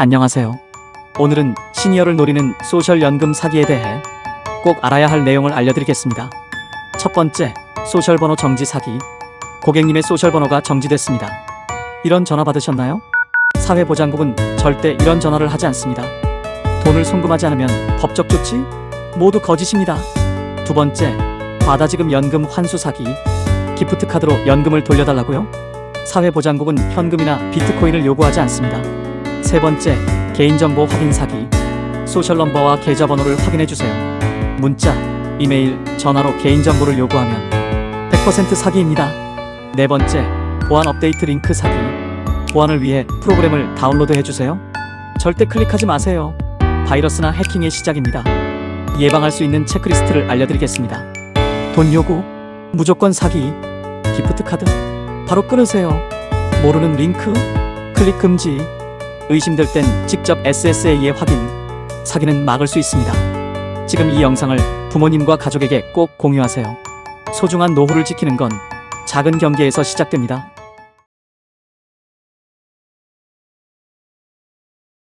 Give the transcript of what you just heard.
안녕하세요. 오늘은 시니어를 노리는 소셜 연금 사기에 대해 꼭 알아야 할 내용을 알려드리겠습니다. 첫 번째, 소셜 번호 정지 사기. 고객님의 소셜 번호가 정지됐습니다. 이런 전화 받으셨나요? 사회보장국은 절대 이런 전화를 하지 않습니다. 돈을 송금하지 않으면 법적 조치? 모두 거짓입니다. 두 번째, 과다지급 연금 환수 사기. 기프트 카드로 연금을 돌려달라고요? 사회보장국은 현금이나 비트코인을 요구하지 않습니다. 세 번째, 개인정보 확인 사기. 소셜 넘버와 계좌번호를 확인해 주세요. 문자, 이메일, 전화로 개인정보를 요구하면 100% 사기입니다. 네 번째, 보안 업데이트 링크 사기. 보안을 위해 프로그램을 다운로드 해 주세요. 절대 클릭하지 마세요. 바이러스나 해킹의 시작입니다. 예방할 수 있는 체크리스트를 알려드리겠습니다. 돈 요구, 무조건 사기, 기프트 카드, 바로 끊으세요. 모르는 링크, 클릭 금지, 의심될 땐 직접 SSA에 확인, 사기는 막을 수 있습니다. 지금 이 영상을 부모님과 가족에게 꼭 공유하세요. 소중한 노후를 지키는 건 작은 경계에서 시작됩니다.